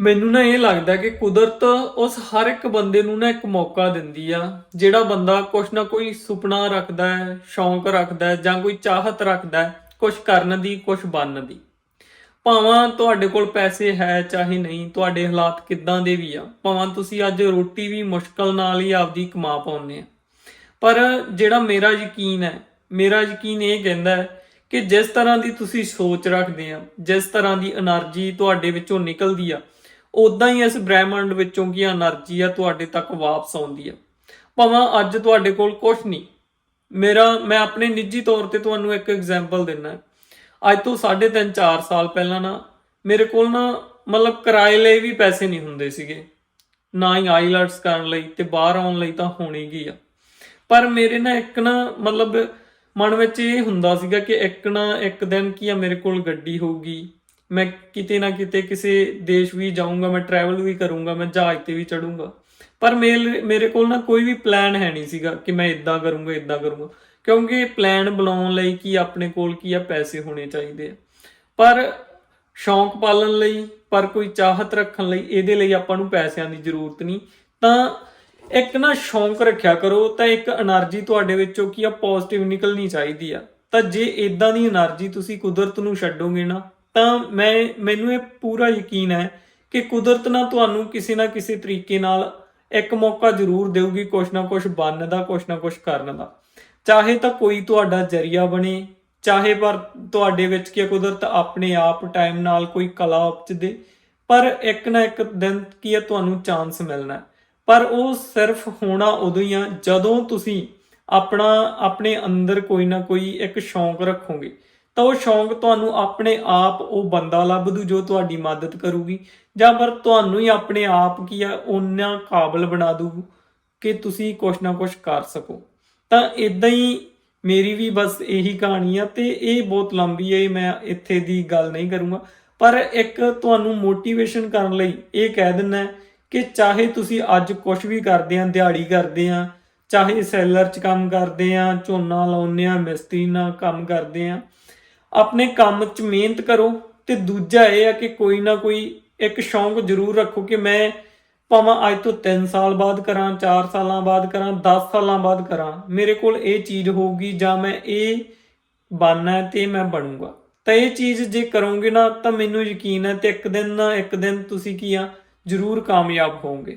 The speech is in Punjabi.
ਮੈਨੂੰ ਨਾ ਇਹ ਲੱਗਦਾ ਕਿ ਕੁਦਰਤ ਉਸ ਹਰ ਇੱਕ ਬੰਦੇ ਨੂੰ ਨਾ ਇੱਕ ਮੌਕਾ ਦਿੰਦੀ ਆ, ਜਿਹੜਾ ਬੰਦਾ ਕੁਛ ਨਾ ਕੋਈ ਸੁਪਨਾ ਰੱਖਦਾ ਹੈ, ਸ਼ੌਂਕ ਰੱਖਦਾ ਹੈ ਜਾਂ ਕੋਈ ਚਾਹਤ ਰੱਖਦਾ ਹੈ, ਕੁਛ ਕਰਨ ਦੀ, ਕੁਛ ਬਣਨ ਦੀ। ਭਾਵਾਂ ਤੁਹਾਡੇ ਕੋਲ ਪੈਸੇ ਹੈ ਚਾਹੇ ਨਹੀਂ, ਤੁਹਾਡੇ ਹਾਲਾਤ ਕਿੱਦਾਂ ਦੇ ਵੀ ਆ। ਭਾਵਾਂ ਤੁਸੀਂ ਅੱਜ ਰੋਟੀ ਵੀ ਮੁਸ਼ਕਲ ਨਾਲ ਹੀ ਆਪਦੀ ਕਮਾ ਪਾਉਂਦੇ ਆ। ਪਰ ਜਿਹੜਾ ਮੇਰਾ ਯਕੀਨ ਹੈ, ਮੇਰਾ ਯਕੀਨ ਇਹ ਕਹਿੰਦਾ ਹੈ ਕਿ ਜਿਸ ਤਰ੍ਹਾਂ ਦੀ ਤੁਸੀਂ ਸੋਚ ਰੱਖਦੇ ਆ, ਜਿਸ ਤਰ੍ਹਾਂ ਦੀ એનર્ਜੀ ਤੁਹਾਡੇ ਵਿੱਚੋਂ ਨਿਕਲਦੀ ਆ ਉਦਾਂ ਹੀ ਇਸ ਬ੍ਰਹਿਮੰਡ ਵਿੱਚੋਂ ਕੀ એનર્ਜੀ ਆ ਤੁਹਾਡੇ ਤੱਕ ਵਾਪਸ ਆਉਂਦੀ ਆ। ਭਾਵੇਂ ਅੱਜ ਤੁਹਾਡੇ ਕੋਲ ਕੁਝ ਨਹੀਂ। ਮੇਰਾ, ਮੈਂ ਆਪਣੇ ਨਿੱਜੀ ਤੌਰ ਤੇ ਤੁਹਾਨੂੰ ਇੱਕ ਐਗਜ਼ਾਮਪਲ ਦਿੰਨਾ। ਅੱਜ ਤੋਂ 3.5 4 ਸਾਲ ਪਹਿਲਾਂ ਨਾ, ਮੇਰੇ ਕੋਲ ਨਾ ਮਤਲਬ ਕਿਰਾਏ ਲਈ ਵੀ ਪੈਸੇ ਨਹੀਂ ਹੁੰਦੇ ਸੀਗੇ। ਨਾ ਹੀ ਆਈਲਟਸ ਕਰਨ ਲਈ ਤੇ ਬਾਹਰ ਆਉਣ ਲਈ ਤਾਂ ਹੋਣੀ ਗਈ ਆ। ਪਰ ਮੇਰੇ ਨਾ ਇੱਕ ਨਾ ਮਤਲਬ ਮਨ ਵਿੱਚ ਇਹ ਹੁੰਦਾ ਸੀਗਾ ਕਿ ਇੱਕ ਨਾ ਇੱਕ ਦਿਨ ਕੀ ਆ ਮੇਰੇ ਕੋਲ ਗੱਡੀ ਹੋਊਗੀ। ਮੈਂ ਕਿਤੇ ਨਾ ਕਿਤੇ ਕਿਸੇ ਦੇਸ਼ ਵੀ ਜਾਊਂਗਾ, ਮੈਂ ਟਰੈਵਲ ਵੀ ਕਰੂੰਗਾ, ਮੈਂ ਜਹਾਜ਼ ਤੇ ਵੀ ਚੜੂੰਗਾ। ਪਰ ਮੇਰੇ ਮੇਰੇ ਕੋਲ ਨਾ ਕੋਈ ਵੀ ਪਲਾਨ ਹੈ ਨਹੀਂ ਸੀਗਾ ਕਿ ਮੈਂ ਇਦਾਂ ਕਰੂੰਗਾ ਇਦਾਂ ਕਰੂੰਗਾ। ਕਿਉਂਕਿ ਪਲਾਨ ਬਣਾਉਣ ਲਈ ਕੀ ਆਪਣੇ ਕੋਲ ਕੀ ਆ, ਪੈਸੇ ਹੋਣੇ ਚਾਹੀਦੇ ਆ। ਪਰ ਸ਼ੌਂਕ ਪਾਲਣ ਲਈ, ਪਰ ਕੋਈ ਚਾਹਤ ਰੱਖਣ ਲਈ, ਇਹਦੇ ਲਈ ਆਪਾਂ ਨੂੰ ਪੈਸਿਆਂ ਦੀ ਜ਼ਰੂਰਤ ਨਹੀਂ। ਤਾਂ ਇੱਕ ਨਾ ਸ਼ੌਂਕ ਰੱਖਿਆ ਕਰੋ, ਤਾਂ ਇੱਕ એનર્ਜੀ ਤੁਹਾਡੇ ਵਿੱਚੋਂ ਕੀ ਆ ਪੋਜ਼ਿਟਿਵ ਨਿਕਲਣੀ ਚਾਹੀਦੀ ਆ। ਤਾਂ ਜੇ ਇਦਾਂ ਦੀ એનર્ਜੀ ਤੁਸੀਂ ਕੁਦਰਤ ਨੂੰ ਛੱਡੋਗੇ ਨਾ ਤਾਂ ਮੈਂ, ਮੈਨੂੰ ਇਹ ਪੂਰਾ ਯਕੀਨ ਹੈ ਕਿ ਕੁਦਰਤ ਨਾ ਤੁਹਾਨੂੰ ਕਿਸੇ ਨਾ ਕਿਸੇ ਤਰੀਕੇ ਨਾਲ ਇੱਕ ਮੌਕਾ ਜ਼ਰੂਰ ਦੇਊਗੀ ਕੁਛ ਨਾ ਕੁਛ ਬਣਨ ਦਾ, ਕੁਛ ਨਾ ਕੁਛ ਕਰਨ ਦਾ। ਚਾਹੇ ਤਾਂ ਕੋਈ ਤੁਹਾਡਾ ਜਰੀਆ ਬਣੇ, ਚਾਹੇ ਪਰ ਤੁਹਾਡੇ ਵਿੱਚ ਕੀ ਕੁਦਰਤ ਆਪਣੇ ਆਪ ਟਾਈਮ ਨਾਲ ਕੋਈ ਕਲਾ ਉਪਜ ਦੇ ਪਰ ਇੱਕ ਨਾ ਇੱਕ ਦਿਨ ਕੀ ਹੈ, ਤੁਹਾਨੂੰ ਚਾਂਸ ਮਿਲਣਾ ਪਰ ਉਹ ਸਿਰਫ ਹੋਣਾ ਉਦੋਂ ਹੀ ਆ ਜਦੋਂ ਤੁਸੀਂ ਆਪਣਾ, ਆਪਣੇ ਅੰਦਰ ਕੋਈ ਨਾ ਕੋਈ ਇੱਕ ਸ਼ੌਂਕ ਰੱਖੋਗੇ। ਤਾਂ ਉਹ ਸ਼ੌਂਕ ਤੁਹਾਨੂੰ ਆਪਣੇ ਆਪ, ਉਹ ਬੰਦਾ ਲੱਭ ਦੂ ਜੋ ਤੁਹਾਡੀ ਮਦਦ ਕਰੂਗੀ। ਜਾਂ ਪਰ ਤੁਹਾਨੂੰ ਹੀ ਆਪਣੇ ਆਪ ਕੀ ਆ ਉਹਨਾਂ ਕਾਬਲ ਬਣਾ ਦੂ ਕਿ ਤੁਸੀਂ ਕੁਛ ਨਾ ਕੁਛ ਕਰ ਸਕੋ। ਤਾਂ ਇਦਾਂ ਹੀ ਮੇਰੀ ਵੀ ਬਸ ਇਹੀ ਕਹਾਣੀ ਆ ਤੇ ਇਹ ਬਹੁਤ ਲੰਬੀ ਹੈ ਮੈਂ ਇੱਥੇ ਦੀ ਗੱਲ ਨਹੀਂ ਕਰੂੰਗਾ। ਪਰ ਇੱਕ ਤੁਹਾਨੂੰ ਮੋਟੀਵੇਸ਼ਨ ਕਰਨ ਲਈ ਇਹ ਕਹਿ ਦਿੰਨਾ ਕਿ ਚਾਹੇ ਤੁਸੀਂ ਅੱਜ ਕੁਝ ਵੀ ਕਰਦੇ ਆ, ਦਿਹਾੜੀ ਕਰਦੇ ਆ, ਚਾਹੇ ਸੈਲਰ 'ਚ ਕੰਮ ਕਰਦੇ ਆ, ਝੋਨਾ ਲਾਉਂਦੇ ਆ, ਮਿਸਤਰੀ ਨਾਲ ਕੰਮ ਕਰਦੇ ਆ ਆਪਣੇ ਕੰਮ 'ਚ ਮਿਹਨਤ ਕਰੋ ਤੇ ਦੂਜਾ ਇਹ ਆ ਕਿ ਕੋਈ ਨਾ ਕੋਈ ਇੱਕ ਸ਼ੌਂਕ ਜ਼ਰੂਰ ਰੱਖੋ ਕਿ ਮੈਂ ਭਾਵੇਂ ਅੱਜ ਤੋਂ 3 ਸਾਲ ਬਾਅਦ ਕਰਾਂ 4 ਸਾਲਾਂ ਬਾਅਦ ਕਰਾਂ 10 ਸਾਲਾਂ ਬਾਅਦ ਕਰਾਂ, ਮੇਰੇ ਕੋਲ ਇਹ ਚੀਜ਼ ਹੋਊਗੀ ਜਾਂ ਮੈਂ ਇਹ ਬਣਨਾ ਹੈ ਤੇ ਮੈਂ ਬਣੂੰਗਾ। ਤਾਂ ਇਹ ਚੀਜ਼ ਜੇ ਕਰੋਗੇ ਨਾ ਤਾਂ ਮੈਨੂੰ ਯਕੀਨ ਹੈ ਤੇ ਇੱਕ ਦਿਨ ਨਾ ਇੱਕ ਦਿਨ ਤੁਸੀਂ ਕੀ ਆ, ਜ਼ਰੂਰ ਕਾਮਯਾਬ ਹੋਵੋਗੇ।